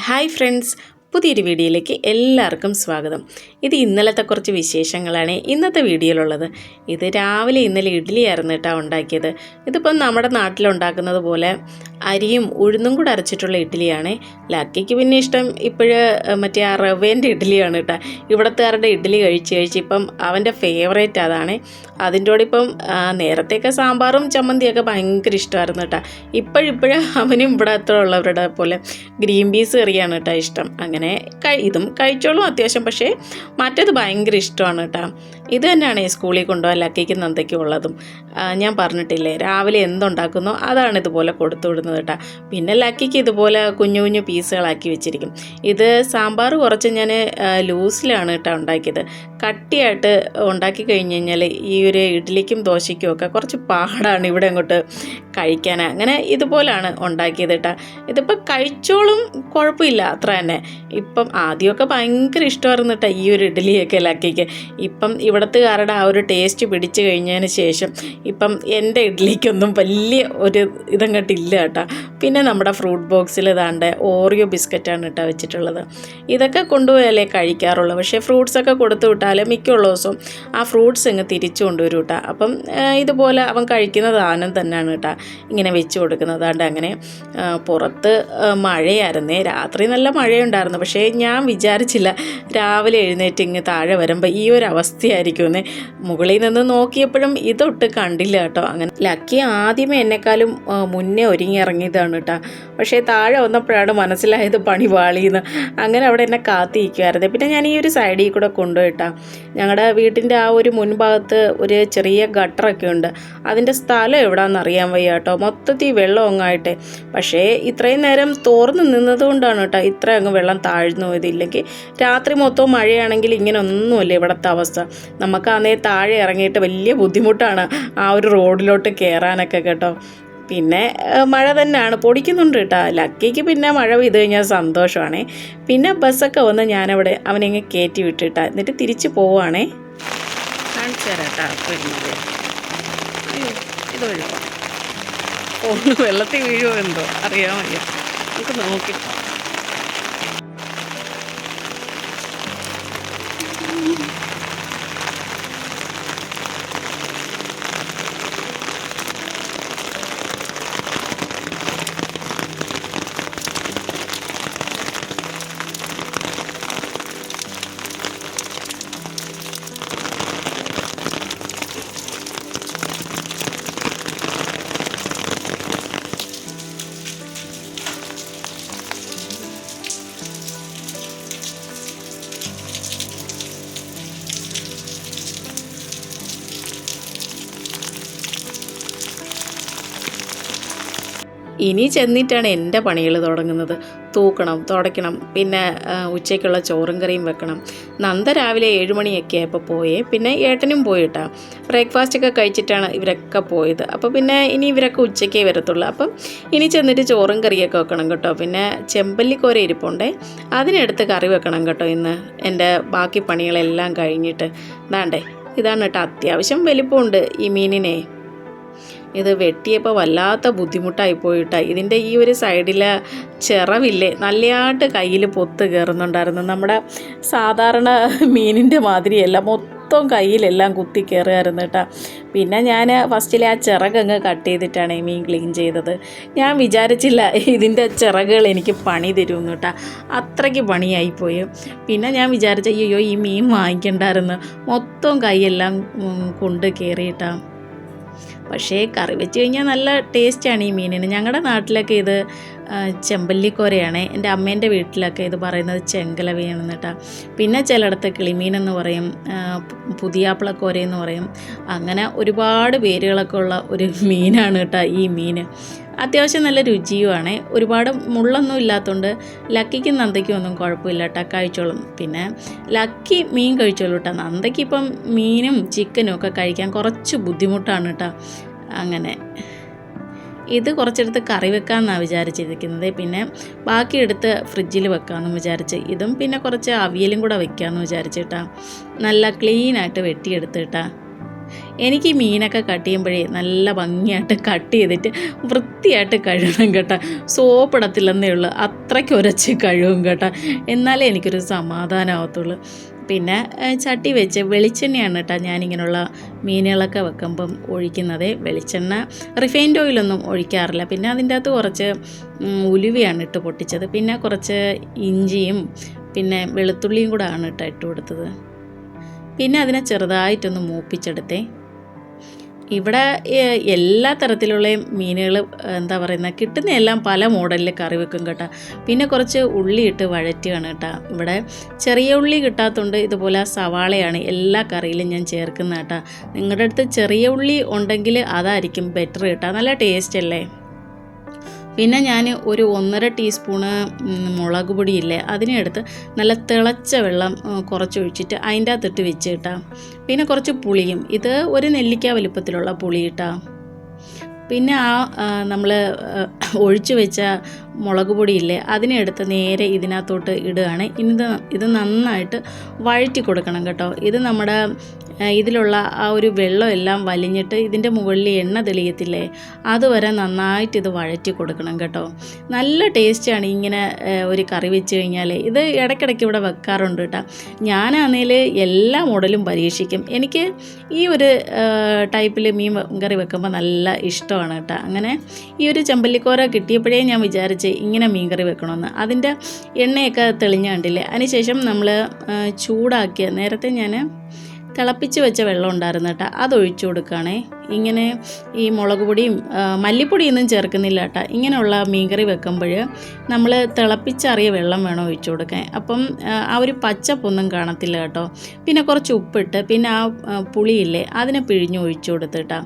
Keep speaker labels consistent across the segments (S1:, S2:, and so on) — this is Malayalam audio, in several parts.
S1: ഹായ് ഫ്രണ്ട്സ് പുതിയൊരു വീഡിയോയിലേക്ക് എല്ലാവർക്കും സ്വാഗതം. ഇത് ഇന്നലത്തെ കുറച്ച് വിശേഷങ്ങളാണ് ഇന്നത്തെ വീഡിയോയിലുള്ളത്. ഇത് രാവിലെ ഇന്നലെ ഇഡ്ഡലി ആയിരുന്നു കേട്ടോ ഉണ്ടാക്കിയത്. ഇതിപ്പം നമ്മുടെ നാട്ടിലുണ്ടാക്കുന്നത് പോലെ അരിയും ഉഴുന്നും കൂടെ അരച്ചിട്ടുള്ള ഇഡ്ഡലിയാണ് ലക്കിക്ക് പിന്നെ ഇഷ്ടം ഇപ്പോഴ് മറ്റേ ആ റവേന്റെ ഇഡ്ഡലിയാണ് കേട്ടോ. ഇവിടത്തുകാരുടെ ഇഡ്ഡലി കഴിച്ച് കഴിച്ച് ഇപ്പം അവന്റെ ഫേവറേറ്റ് അതാണ്. അതിന്റെ കൂടെ ഇപ്പം നേരത്തെയൊക്കെ സാമ്പാറും ചമ്മന്തിയൊക്കെ ഭയങ്കര ഇഷ്ടമായിരുന്നു കേട്ടോ. ഇപ്പോഴിപ്പോഴും അവനും ഇവിടെ അത്ര ഉള്ളവരുടെ പോലെ ഗ്രീൻ പീസ് കറിയാണ് കേട്ടോ ഇഷ്ടം. അങ്ങനെ കഴി- ഇതും കഴിച്ചോളും അത്യാവശ്യം. പക്ഷേ മറ്റേത് ഭയങ്കര ഇഷ്ടമാണ് കേട്ടോ. ഇത് തന്നെയാണ് ഈ സ്കൂളിൽ കൊണ്ടുപോകാൻ ലക്കിക്കും നന്ദയ്ക്കും ഉള്ളതും ഞാൻ പറഞ്ഞിട്ടില്ലേ രാവിലെ എന്തുണ്ടാക്കുന്നോ അതാണ് ഇതുപോലെ കൊടുത്തു വിടുന്നത് കേട്ടോ. പിന്നെ ലക്കിക്ക് ഇതുപോലെ കുഞ്ഞു കുഞ്ഞു പീസുകളാക്കി വെച്ചിരിക്കും. ഇത് സാമ്പാർ കുറച്ച് ഞാൻ ലൂസിലാണ് കേട്ടോ ഉണ്ടാക്കിയത്. കട്ടിയായിട്ട് ഉണ്ടാക്കി കഴിഞ്ഞ് കഴിഞ്ഞാൽ ഈ ഒരു ഇഡ്ഡലിക്കും ദോശയ്ക്കും ഒക്കെ കുറച്ച് പാടാണ് ഇവിടെ അങ്ങോട്ട് കഴിക്കാൻ. അങ്ങനെ ഇതുപോലാണ് ഉണ്ടാക്കിയത് കേട്ടോ. ഇതിപ്പോൾ കഴിച്ചോളും കുഴപ്പമില്ല അത്ര തന്നെ. ഇപ്പം ആദ്യമൊക്കെ ഭയങ്കര ഇഷ്ടമായിരുന്നു കേട്ടോ ഈ ഒരു ഇഡ്ഡലിയൊക്കെ ലക്കിക്ക്. ഇപ്പം ഇവിടത്തുകാരുടെ ആ ഒരു ടേസ്റ്റ് പിടിച്ചു കഴിഞ്ഞതിന് ശേഷം ഇപ്പം എന്റെ ഇഡ്ഡലിക്കൊന്നും വലിയ ഒരു ഇതങ്ങോട്ടില്ല കേട്ടോ. പിന്നെ നമ്മുടെ ഫ്രൂട്ട് ബോക്സിൽ ഇതാണ്ട് ഓറിയോ ബിസ്ക്കറ്റാണ് കേട്ടോ വെച്ചിട്ടുള്ളത്. ഇതൊക്കെ കൊണ്ടുപോയാലേ കഴിക്കാറുള്ളൂ. പക്ഷേ ഫ്രൂട്ട്സൊക്കെ കൊടുത്തു വിട്ടാൽ മിക്കുള്ള ദിവസവും ആ ഫ്രൂട്ട്സ് ഇങ്ങ് തിരിച്ചു കൊണ്ടുവരും കേട്ടോ. അപ്പം ഇതുപോലെ അവൻ കഴിക്കുന്ന ദാനം തന്നെയാണ് കേട്ടോ. ഇങ്ങനെ വെച്ച് കൊടുക്കുന്നത്. അതുകൊണ്ട് അങ്ങനെ പുറത്ത് മഴയായിരുന്നേ. രാത്രി നല്ല മഴയുണ്ടായിരുന്നു. പക്ഷേ ഞാൻ വിചാരിച്ചില്ല രാവിലെ എഴുന്നേറ്റ് ഇങ്ങ് താഴെ വരുമ്പോൾ ഈ ഒരു അവസ്ഥയായിരിക്കുമെന്ന് മുകളിൽ നിന്ന് നോക്കിയപ്പോഴും ഇതൊട്ട് കണ്ടില്ല കേട്ടോ. അങ്ങനെ ലക്കി ആദ്യമേ എന്നെക്കാളും മുന്നേ ഒരുങ്ങി ഇറങ്ങിയതാണ് കേട്ടോ. പക്ഷേ താഴെ വന്നപ്പോഴാണ് മനസ്സിലായത് പണി പാളിയെന്ന് അങ്ങനെ അവിടെ എന്നെ കാത്തിരിക്കുമായിരുന്നു പിന്നെ ഞാൻ ഈ ഒരു സൈഡിൽ കൂടെ കൊണ്ടുപോയിട്ടാ ഞങ്ങളുടെ വീട്ടിന്റെ ആ ഒരു മുൻഭാഗത്ത് ഒരു ചെറിയ ഗട്ടറൊക്കെ ഉണ്ട്. അതിന്റെ സ്ഥലം എവിടാന്ന് അറിയാൻ വയ്യ കേട്ടോ. മൊത്തത്തിൽ വെള്ളം ഒങ്ങായിട്ടെ പക്ഷേ ഇത്രയും നേരം തോർന്ന് നിന്നതുകൊണ്ടാണ് കേട്ടോ ഇത്ര അങ്ങ് വെള്ളം താഴ്ന്നു പോയത്. ഇല്ലെങ്കിൽ രാത്രി മൊത്തം മഴയാണെങ്കിൽ ഇങ്ങനെ ഒന്നുമല്ല ഇവിടുത്തെ അവസ്ഥ. നമുക്ക് അന്നേ താഴെ ഇറങ്ങിയിട്ട് വലിയ ബുദ്ധിമുട്ടാണ് ആ ഒരു റോഡിലോട്ട് കയറാനൊക്കെ കേട്ടോ. പിന്നെ മഴ തന്നെയാണ്. പൊടിക്കുന്നുണ്ട് കേട്ടോ. ലക്കിക്ക് പിന്നെ മഴ പെയ്ത് കഴിഞ്ഞാൽ സന്തോഷമാണേ. പിന്നെ ബസ്സൊക്കെ വന്ന് ഞാനവിടെ അവനെങ്ങ് കയറ്റി വിട്ടിട്ടാ. എന്നിട്ട് തിരിച്ച് പോവുകയാണേ. കാണിച്ചു തരാം ഒന്ന് വെള്ളത്തിൽ വീഴുമോ എന്തോ? അറിയാൻ നമുക്ക് നോക്കി ഇനി ചെന്നിട്ടാണ് എന്റെ പണികൾ തുടങ്ങുന്നത്. തൂക്കണം തുടയ്ക്കണം പിന്നെ ഉച്ചയ്ക്കുള്ള ചോറും കറിയും വെക്കണം. നന്ദ രാവിലെ ഏഴ് മണിയൊക്കെ ആയപ്പോൾ പോയേ. പിന്നെ ഏട്ടനും പോയിട്ടാ. ബ്രേക്ക്ഫാസ്റ്റ് ഒക്കെ കഴിച്ചിട്ടാണ് ഇവരൊക്കെ പോയത്. അപ്പോൾ പിന്നെ ഇനി ഇവരൊക്കെ ഉച്ചയ്ക്കേ വരത്തുള്ളൂ. അപ്പം ഇനി ചെന്നിട്ട് ചോറും കറിയൊക്കെ വെക്കണം കേട്ടോ. പിന്നെ ചെമ്പല്ലിക്കോര ഇരിപ്പുണ്ടേ. അതിനെടുത്ത് കറി വെക്കണം കേട്ടോ ഇന്ന്. എന്റെ ബാക്കി പണികളെല്ലാം കഴിഞ്ഞിട്ട്. വേണ്ടേ ഇതാണ് കേട്ടോ അത്യാവശ്യം വലിപ്പമുണ്ട് ഈ മീനിനെ. ഇത് വെട്ടിയപ്പോൾ വല്ലാത്ത ബുദ്ധിമുട്ടായി പോയിട്ടാ. ഇതിന്റെ ഈ ഒരു സൈഡിലെ ചിറവില്ലേ നല്ലയാട്ട് കയ്യിൽ പൊത്ത് കയറുന്നുണ്ടായിരുന്നു നമ്മുടെ സാധാരണ മീനിന്റെ മാതിരിയല്ല മൊത്തം കയ്യിലെല്ലാം കുത്തി കയറുമായിരുന്നു കേട്ടോ. പിന്നെ ഞാൻ ഫസ്റ്റിലെ ആ ചിറകങ്ങ് കട്ട് ചെയ്തിട്ടാണ് ഈ മീൻ ക്ലീൻ ചെയ്തത്. ഞാൻ വിചാരിച്ചില്ല ഇതിന്റെ ചിറകുകൾ എനിക്ക് പണി തരുമെന്ന് കേട്ടോ. അത്രയ്ക്ക് പണിയായിപ്പോയി പിന്നെ ഞാൻ വിചാരിച്ച അയ്യോ ഈ മീൻ വാങ്ങിക്കണ്ടായിരുന്നു. മൊത്തം കൈയെല്ലാം കൊണ്ട് കയറിയിട്ടാ പക്ഷേ കറി വെച്ച് കഴിഞ്ഞാൽ നല്ല ടേസ്റ്റാണ് ഈ മീനിന്. ഞങ്ങളുടെ നാട്ടിലൊക്കെ ഇത് ചെമ്പല്ലിക്കോരയാണ്. എന്റെ അമ്മേന്റെ വീട്ടിലൊക്കെ ഇത് പറയുന്നത് ചെങ്കല കേട്ടോ പിന്നെ ചിലയിടത്ത് കിളിമീനെന്ന് പറയും പുതിയാപ്പിളക്കോരയെന്ന് പറയും. അങ്ങനെ ഒരുപാട് പേരുകളൊക്കെ ഉള്ള ഒരു മീനാണ് കേട്ടോ ഈ മീൻ. അത്യാവശ്യം നല്ല രുചിയുമാണ്. ഒരുപാട് മുള്ളൊന്നും ഇല്ലാത്തതുകൊണ്ട് ലക്കിക്കും നന്ദയ്ക്കും ഒന്നും കുഴപ്പമില്ല കേട്ടോ കഴിച്ചോളും. പിന്നെ ലക്കി മീൻ കഴിച്ചോളൂ കേട്ടോ നന്ദയ്ക്ക് ഇപ്പം മീനും ചിക്കനും ഒക്കെ കഴിക്കാൻ കുറച്ച് ബുദ്ധിമുട്ടാണ് കേട്ടോ അങ്ങനെ. ഇത് കുറച്ചെടുത്ത് കറി വെക്കാമെന്നാണ് വിചാരിച്ചിരിക്കുന്നത്. പിന്നെ ബാക്കി എടുത്ത് ഫ്രിഡ്ജിൽ വെക്കാമെന്ന് വിചാരിച്ച്. ഇതും പിന്നെ കുറച്ച് അവിയലും കൂടെ വെക്കാമെന്ന് വിചാരിച്ചിട്ടാ നല്ല ക്ലീനായിട്ട് വെട്ടിയെടുത്തിട്ടാ എനിക്ക് ഈ മീനൊക്കെ കട്ട് ചെയ്യുമ്പോഴേ നല്ല ഭംഗിയായിട്ട് കട്ട് ചെയ്തിട്ട് വൃത്തിയായിട്ട് കഴുകണം കേട്ടോ. സോപ്പിടത്തില്ലെന്നേ ഉള്ളൂ. അത്രയ്ക്ക് ഉരച്ച് കഴുകും കേട്ടോ. എന്നാലേ എനിക്കൊരു സമാധാനമാകത്തുള്ളൂ പിന്നെ ചട്ടി വെച്ച് വെളിച്ചെണ്ണയാണ് കേട്ടോ ഞാനിങ്ങനെയുള്ള മീനുകളൊക്കെ വെക്കുമ്പം ഒഴിക്കുന്നത്. വെളിച്ചെണ്ണ റിഫൈൻഡ് ഓയിലൊന്നും ഒഴിക്കാറില്ല. പിന്നെ അതിന്റെ അകത്ത് കുറച്ച് ഉലുവയാണ് ഇട്ട് പൊട്ടിച്ചത്. പിന്നെ കുറച്ച് ഇഞ്ചിയും പിന്നെ വെളുത്തുള്ളിയും കൂടെ ആണ് കേട്ടോ ഇട്ട് കൊടുത്തത്. പിന്നെ അതിനെ ചെറുതായിട്ടൊന്ന് മൂപ്പിച്ചെടുത്തേ. ഇവിടെ എല്ലാ തരത്തിലുള്ള മീനുകൾ എന്താ പറയുന്നത് കിട്ടുന്ന എല്ലാം പല മോഡലിൽ കറി വെക്കും കേട്ടോ. പിന്നെ കുറച്ച് ഉള്ളി ഇട്ട് വഴറ്റുകയാണ് കേട്ടോ. ഇവിടെ ചെറിയ ഉള്ളി കിട്ടാത്തതുകൊണ്ട് ഇതുപോലെ സവാളയാണ് എല്ലാ കറിയിലും ഞാൻ ചേർക്കുന്നത് കേട്ടോ. നിങ്ങളുടെ അടുത്ത് ചെറിയ ഉള്ളി ഉണ്ടെങ്കിൽ അതായിരിക്കും ബെറ്റർ കേട്ടോ. നല്ല ടേസ്റ്റ് അല്ലേ? പിന്നെ ഞാൻ ഒരു ഒന്നര ടീസ്പൂണ് മുളക് പൊടിയില്ലേ അതിനെടുത്ത് നല്ല തിളച്ച വെള്ളം കുറച്ചൊഴിച്ചിട്ട് അതിന്റെ അകത്തിട്ട് വെച്ച് കിട്ടാം പിന്നെ കുറച്ച് പുളിയും ഇത് ഒരു നെല്ലിക്ക വലുപ്പത്തിലുള്ള പുളി കിട്ടാം പിന്നെ ആ നമ്മൾ ഒഴിച്ചു വെച്ച മുളക് പൊടിയില്ലേ അതിനെ നേരെ ഇതിനകത്തോട്ട് ഇടുകയാണ്. ഇത് ഇത് നന്നായിട്ട് വഴറ്റി കൊടുക്കണം കേട്ടോ. ഇത് നമ്മുടെ ഇതിലുള്ള ആ ഒരു വെള്ളമെല്ലാം വലിഞ്ഞിട്ട് ഇതിന്റെ മുകളിൽ എണ്ണ തെളിയത്തില്ലേ? അതുവരെ നന്നായിട്ട് ഇത് വഴറ്റി കൊടുക്കണം കേട്ടോ. നല്ല ടേസ്റ്റാണ് ഇങ്ങനെ ഒരു കറി വെച്ച് കഴിഞ്ഞാൽ ഇത് ഇടയ്ക്കിടയ്ക്ക് ഇവിടെ വെക്കാറുണ്ട് കേട്ടോ. ഞാനാണെങ്കിൽ എല്ലാ മോഡലും പരീക്ഷിക്കും. എനിക്ക് ഈ ഒരു ടൈപ്പിൽ മീൻ കറി വെക്കുമ്പോൾ നല്ല ഇഷ്ടമാണ് കേട്ടോ. അങ്ങനെ ഈ ഒരു ചെമ്പല്ലിക്കോര കിട്ടിയപ്പോഴേ ഞാൻ വിചാരിച്ച് ഇങ്ങനെ മീൻ കറി വെക്കണമെന്ന്. അതിന്റെ എണ്ണയൊക്കെ തെളിഞ്ഞ കണ്ടില്ലേ അതിനുശേഷം നമ്മൾ ചൂടാക്കിയ നേരത്തെ ഞാൻ തിളപ്പിച്ച് വെച്ച വെള്ളം ഉണ്ടായിരുന്നു കേട്ടോ അതൊഴിച്ചു കൊടുക്കുകയാണേ. ഇങ്ങനെ ഈ മുളക് പൊടിയും മല്ലിപ്പൊടിയൊന്നും ചേർക്കുന്നില്ല കേട്ടോ ഇങ്ങനെയുള്ള മീൻകറി വെക്കുമ്പോൾ നമ്മൾ തിളപ്പിച്ചറിയ വെള്ളം വേണം ഒഴിച്ചു കൊടുക്കാൻ. അപ്പം ആ, ഒരു പച്ചപ്പൊന്നും കാണത്തില്ല കേട്ടോ. പിന്നെ കുറച്ച് ഉപ്പിട്ട് പിന്നെ ആ, പുളിയില്ലേ അതിനെ പിഴിഞ്ഞ് ഒഴിച്ചു കൊടുത്തിട്ടാ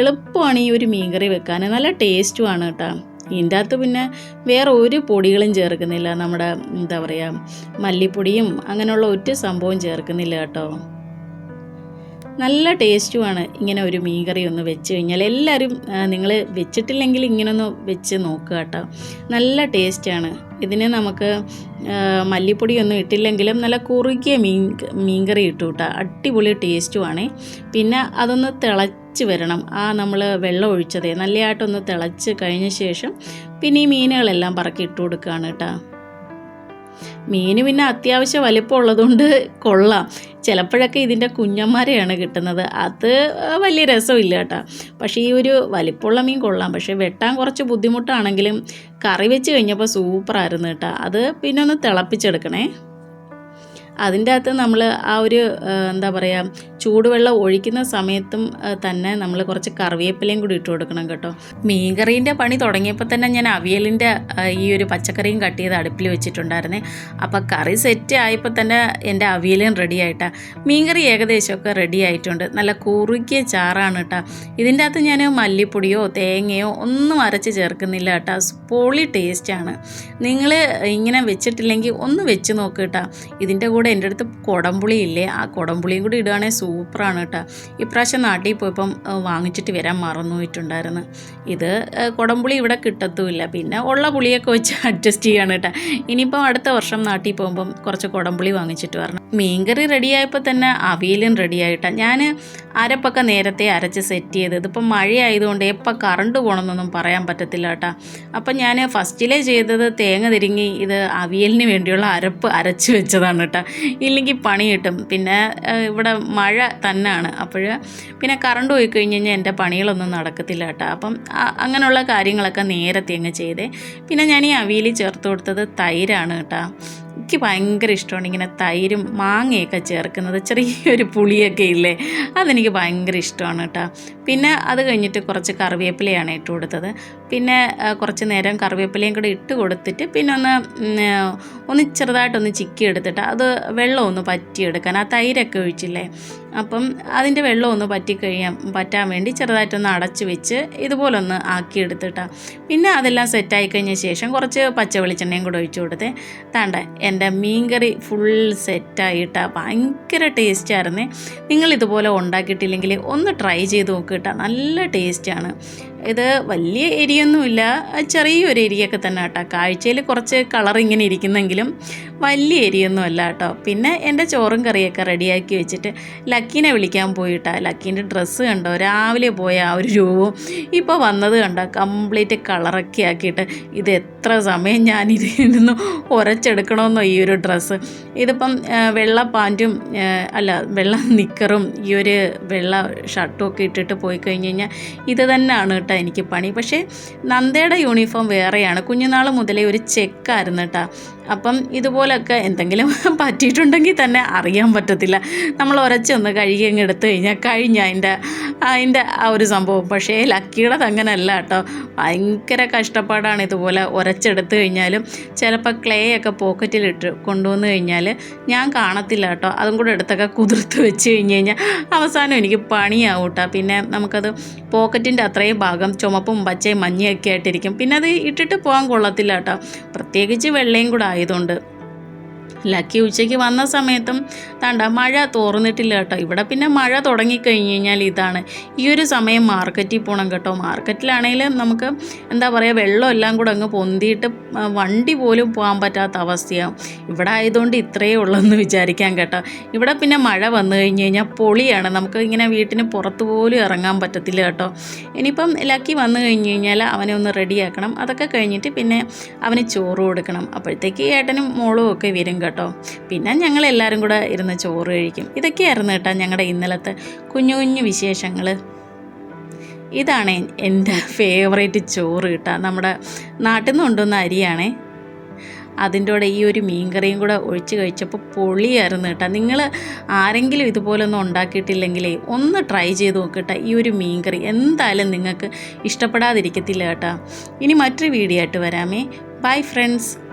S1: എളുപ്പമാണ് ഈ ഒരു മീൻകറി വെക്കാൻ. നല്ല ടേസ്റ്റുമാണ് കേട്ടോ ഇതിന്റെ അകത്ത് പിന്നെ വേറെ ഒരു പൊടികളും ചേർക്കുന്നില്ല. നമ്മുടെ എന്താ പറയുക മല്ലിപ്പൊടിയും അങ്ങനെയുള്ള ഒറ്റ സംഭവം ചേർക്കുന്നില്ല കേട്ടോ. നല്ല ടേസ്റ്റുമാണ് ഇങ്ങനെ ഒരു മീൻകറി ഒന്ന് വെച്ച് കഴിഞ്ഞാൽ. എല്ലാവരും നിങ്ങൾ വെച്ചിട്ടില്ലെങ്കിൽ ഇങ്ങനൊന്ന് വെച്ച് നോക്കുക കേട്ടോ. നല്ല ടേസ്റ്റാണ്. ഇതിന് നമുക്ക് മല്ലിപ്പൊടിയൊന്നും ഇട്ടില്ലെങ്കിലും നല്ല കുറുകിയ മീൻ മീൻകറി ഇട്ടു കേട്ടോ. അടിപൊളി ടേസ്റ്റുമാണ്. പിന്നെ അതൊന്ന് തിളച്ച് വരണം. ആ നമ്മൾ വെള്ളം ഒഴിച്ചതേ നല്ലതായിട്ടൊന്ന് തിളച്ച് കഴിഞ്ഞ ശേഷം പിന്നെ ഈ മീനുകളെല്ലാം പറക്കി ഇട്ട് കൊടുക്കുകയാണ് കേട്ടോ. മീന് പിന്നെ അത്യാവശ്യം വലിപ്പം ഉള്ളതുകൊണ്ട് കൊള്ളാം. ചിലപ്പോഴൊക്കെ ഇതിന്റെ കുഞ്ഞന്മാരെയാണ് കിട്ടുന്നത്. അത് വലിയ രസമില്ല കേട്ടോ. പക്ഷേ ഈ ഒരു വലിപ്പമുള്ള മീൻ കൊള്ളാം. പക്ഷേ വെട്ടാൻ കുറച്ച് ബുദ്ധിമുട്ടാണെങ്കിലും കറി വെച്ച് കഴിഞ്ഞപ്പോൾ സൂപ്പറായിരുന്നു കേട്ടോ. അത് പിന്നെ ഒന്ന് തിളപ്പിച്ചെടുക്കണേ. അതിന്റെ അകത്ത് നമ്മൾ ആ ഒരു എന്താ പറയുക ചൂടുവെള്ളം ഒഴിക്കുന്ന സമയത്തും തന്നെ നമ്മൾ കുറച്ച് കറിവേപ്പിലയും കൂടി ഇട്ട് കൊടുക്കണം കേട്ടോ. മീൻകറീന്റെ പണി തുടങ്ങിയപ്പോൾ തന്നെ ഞാൻ അവിയലിന്റെ ഈ ഒരു പച്ചക്കറിയും കട്ട് ചെയ്ത് അടുപ്പിൽ വെച്ചിട്ടുണ്ടായിരുന്നേ. അപ്പോൾ കറി സെറ്റ് ആയപ്പോൾ തന്നെ എന്റെ അവിയലും റെഡി ആയിട്ടാ. മീൻകറി ഏകദേശമൊക്കെ റെഡി ആയിട്ടുണ്ട്. നല്ല കുറുക്കിയ ചാറാണ് കേട്ടോ. ഇതിന്റെ അകത്ത് ഞാൻ മല്ലിപ്പൊടിയോ തേങ്ങയോ ഒന്നും അരച്ച് ചേർക്കുന്നില്ല കേട്ടോ. പൊളി ടേസ്റ്റാണ് നിങ്ങൾ ഇങ്ങനെ വെച്ചിട്ടില്ലെങ്കിൽ ഒന്ന് വെച്ച് നോക്ക് കേട്ടോ. ഇതിന്റെ കൂടെ എന്റെ അടുത്ത് കുടംപുളി ഇല്ലേ ആ കുടംപുളിയും കൂടി ഇടുകയാണെങ്കിൽ സൂപ്പറാണ് കേട്ടോ. ഇപ്രാവശ്യം നാട്ടിൽ പോയപ്പം വാങ്ങിച്ചിട്ട് വരാൻ മറന്നു പോയിട്ടുണ്ടായിരുന്നു. ഇത് കുടംപുളി ഇവിടെ കിട്ടത്തുമില്ല. പിന്നെ ഉള്ള പുളിയൊക്കെ വെച്ച് അഡ്ജസ്റ്റ് ചെയ്യാണ് കേട്ടോ. ഇനിയിപ്പം അടുത്ത വർഷം നാട്ടിൽ പോകുമ്പം കുറച്ച് കുടംപുളി വാങ്ങിച്ചിട്ട് വരണം. മീൻകറി റെഡിയായപ്പോൾ തന്നെ അവിയലും റെഡിയായിട്ടാണ് ഞാൻ അരപ്പൊക്കെ നേരത്തെ അരച്ച് സെറ്റ് ചെയ്ത് ഇതിപ്പം മഴയായതുകൊണ്ട് എപ്പോൾ കറണ്ട് പോകണമെന്നൊന്നും പറയാൻ പറ്റത്തില്ല കേട്ടോ. അപ്പം ഞാൻ ഫസ്റ്റിലേ ചെയ്തത് തേങ്ങ തിരിങ്ങി ഇത് അവിയലിന് വേണ്ടിയുള്ള അരപ്പ് അരച്ച് വെച്ചതാണ് കേട്ടോ. ഇല്ലെങ്കിൽ പണി കിട്ടും. പിന്നെ ഇവിടെ മഴ തന്നെയാണ് അപ്പോൾ പിന്നെ കറണ്ട് പോയി കഴിഞ്ഞ് കഴിഞ്ഞാൽ എന്റെ പണികളൊന്നും നടക്കത്തില്ല കേട്ടോ. അപ്പം അങ്ങനെയുള്ള കാര്യങ്ങളൊക്കെ നേരത്തെ അങ്ങ് ചെയ്തേ. പിന്നെ ഞാൻ ഈ അവിയിൽ ചേർത്ത് കൊടുത്തത് തൈരാണ് കേട്ടോ. എനിക്ക് ഭയങ്കര ഇഷ്ടമാണ് ഇങ്ങനെ തൈരും മാങ്ങയൊക്കെ ചേർക്കുന്നത്. ചെറിയൊരു പുളിയൊക്കെ ഇല്ലേ? അതെനിക്ക് ഭയങ്കര ഇഷ്ടമാണ് കേട്ടോ. പിന്നെ അത് കഴിഞ്ഞിട്ട് കുറച്ച് കറിവേപ്പിലയാണ് ഇട്ട് കൊടുത്തത്. പിന്നെ കുറച്ച് നേരം കറിവേപ്പിലയും കൂടെ ഇട്ട് കൊടുത്തിട്ട് പിന്നെ ഒന്ന് ഒന്ന് ചെറുതായിട്ടൊന്ന് ചിക്കി എടുത്തിട്ട് അത് വെള്ളം ഒന്ന് പറ്റിയെടുക്കാൻ ആ തൈരൊക്കെ ഒഴിച്ചില്ലേ? അപ്പം അതിന്റെ വെള്ളം ഒന്ന് പറ്റിക്കഴിയാൻ പറ്റാൻ വേണ്ടി ചെറുതായിട്ടൊന്ന് അടച്ചു വെച്ച് ഇതുപോലൊന്ന് ആക്കി എടുത്തിട്ടാണ് പിന്നെ അതെല്ലാം സെറ്റായി കഴിഞ്ഞ ശേഷം കുറച്ച് പച്ച വെളിച്ചെണ്ണയും കൂടെ ഒഴിച്ചു കൊടുത്തേ. താണ്ട എന്റെ മീൻകറി ഫുൾ സെറ്റായിട്ടാ. ഭയങ്കര ടേസ്റ്റായിരുന്നേ. നിങ്ങൾ ഇതുപോലെ ഉണ്ടാക്കിയിട്ടില്ലെങ്കിൽ ഒന്ന് ട്രൈ ചെയ്ത് നോക്കിയിട്ടാ നല്ല ടേസ്റ്റാണ്. ഇത് വലിയ എരിയൊന്നുമില്ല. ചെറിയൊരു എരിയൊക്കെ തന്നെ കേട്ടോ. കാഴ്ചയിൽ കുറച്ച് കളർ ഇങ്ങനെ ഇരിക്കുന്നെങ്കിലും വലിയ എരിയൊന്നും അല്ല കേട്ടോ. പിന്നെ എന്റെ ചോറും കറിയൊക്കെ റെഡിയാക്കി വെച്ചിട്ട് ലക്കീനെ വിളിക്കാൻ പോയിട്ടാ. ലക്കീന്റെ ഡ്രസ്സ് കണ്ടോ? രാവിലെ പോയ ആ ഒരു രൂപവും ഇപ്പോൾ വന്നത് കണ്ടോ? കംപ്ലീറ്റ് കളറൊക്കെ ആക്കിയിട്ട് ഇത് എത്ര സമയം ഞാൻ ഇതിൽ ഉരച്ചെടുക്കണമെന്നോ ഈ ഒരു ഡ്രസ്സ് ഇതിപ്പം വെള്ള പാന്റും അല്ല വെള്ള നിക്കറും ഈ ഒരു വെള്ള ഷർട്ടും ഒക്കെ ഇട്ടിട്ട് പോയി കഴിഞ്ഞ് കഴിഞ്ഞാൽ ഇത് തന്നെയാണ് കേട്ടോ എനിക്ക് പണി. പക്ഷേ നന്ദയുടെ യൂണിഫോം വേറെയാണ്. കുഞ്ഞുനാൾ മുതലേ ഒരു ചെക്കായിരുന്നു കേട്ടോ. അപ്പം ഇതുപോലൊക്കെ എന്തെങ്കിലും പറ്റിയിട്ടുണ്ടെങ്കിൽ തന്നെ അറിയാൻ പറ്റത്തില്ല. നമ്മൾ ഒരച്ചൊന്ന് കഴുകി അങ്ങ് എടുത്തു കഴിഞ്ഞാൽ കഴിഞ്ഞ അതിന്റെ അതിന്റെ ആ ഒരു സംഭവം. പക്ഷേ ലക്കിയുടേത് അങ്ങനെയല്ല കേട്ടോ. ഭയങ്കര കഷ്ടപ്പാടാണ് ഇതുപോലെ ഒരച്ചെടുത്തു കഴിഞ്ഞാലും ചിലപ്പോൾ ക്ലേ ഒക്കെ പോക്കറ്റിലിട്ട് കൊണ്ടുവന്നു കഴിഞ്ഞാൽ ഞാൻ കാണത്തില്ല കേട്ടോ. അതും കൂടെ എടുത്തൊക്കെ കുതിർത്ത് വെച്ച് കഴിഞ്ഞ് കഴിഞ്ഞാൽ അവസാനം എനിക്ക് പണിയാവും കേട്ടോ. പിന്നെ നമുക്കത് പോക്കറ്റിന്റെ അത്രയും ഭാഗം ചുമപ്പും പച്ചയും മഞ്ഞയൊക്കെ ആയിട്ടിരിക്കും. പിന്നെ അത് ഇട്ടിട്ട് പോകാൻ കൊള്ളത്തില്ല കേട്ടോ. പ്രത്യേകിച്ച് വെള്ളയും കൂടെ ആയതുകൊണ്ട് ലക്കി ഉച്ചയ്ക്ക് വന്ന സമയത്തും തണ്ട മഴ തോർന്നിട്ടില്ല കേട്ടോ. ഇവിടെ പിന്നെ മഴ തുടങ്ങിക്കഴിഞ്ഞ് കഴിഞ്ഞാൽ ഇതാണ്. ഈ ഒരു സമയം മാർക്കറ്റിൽ പോകണം കേട്ടോ. മാർക്കറ്റിലാണെങ്കിൽ നമുക്ക് എന്താ പറയുക വെള്ളം എല്ലാം കൂടെ അങ്ങ് പൊന്തിയിട്ട് വണ്ടി പോലും പോകാൻ പറ്റാത്ത അവസ്ഥയാവും. ഇവിടെ ആയതുകൊണ്ട് ഇത്രയേ ഉള്ളെന്ന് വിചാരിക്കാം കേട്ടോ. ഇവിടെ പിന്നെ മഴ വന്നു കഴിഞ്ഞ് കഴിഞ്ഞാൽ പൊളിയാണ്. നമുക്ക് ഇങ്ങനെ വീട്ടിന് പുറത്ത് പോലും ഇറങ്ങാൻ പറ്റത്തില്ല കേട്ടോ. ഇനിയിപ്പം ലക്കി വന്നു കഴിഞ്ഞ് കഴിഞ്ഞാൽ അവനെ ഒന്ന് റെഡിയാക്കണം അതൊക്കെ കഴിഞ്ഞിട്ട് പിന്നെ അവന് ചോറ് കൊടുക്കണം. അപ്പോഴത്തേക്ക് ഏട്ടനും മോളും ഒക്കെ വരും കേട്ടോ. പിന്നെ ഞങ്ങൾ എല്ലാവരും കൂടെ ഇരുന്ന് ചോറ് കഴിക്കും. ഇതൊക്കെയായിരുന്നു കേട്ടോ ഞങ്ങളുടെ ഇന്നലത്തെ കുഞ്ഞു കുഞ്ഞു വിശേഷങ്ങൾ ഇതാണ് എന്റെ ഫേവറേറ്റ് ചോറ് കേട്ടോ. നമ്മുടെ നാട്ടിൽ നിന്ന് കൊണ്ടുവന്ന അരിയാണേ. അതിന്റെ കൂടെ ഈ ഒരു മീൻകറിയും കൂടെ ഒഴിച്ച് കഴിച്ചപ്പോൾ പൊളിയായിരുന്നു കേട്ടോ. നിങ്ങൾ ആരെങ്കിലും ഇതുപോലൊന്നും ഉണ്ടാക്കിയിട്ടില്ലെങ്കിലേ ഒന്ന് ട്രൈ ചെയ്ത് നോക്കട്ടെ ഈ ഒരു മീൻകറി. എന്തായാലും നിങ്ങൾക്ക് ഇഷ്ടപ്പെടാതിരിക്കത്തില്ല കേട്ടോ. ഇനി മറ്റൊരു വീഡിയോ ആയിട്ട് വരാമേ. Bye friends.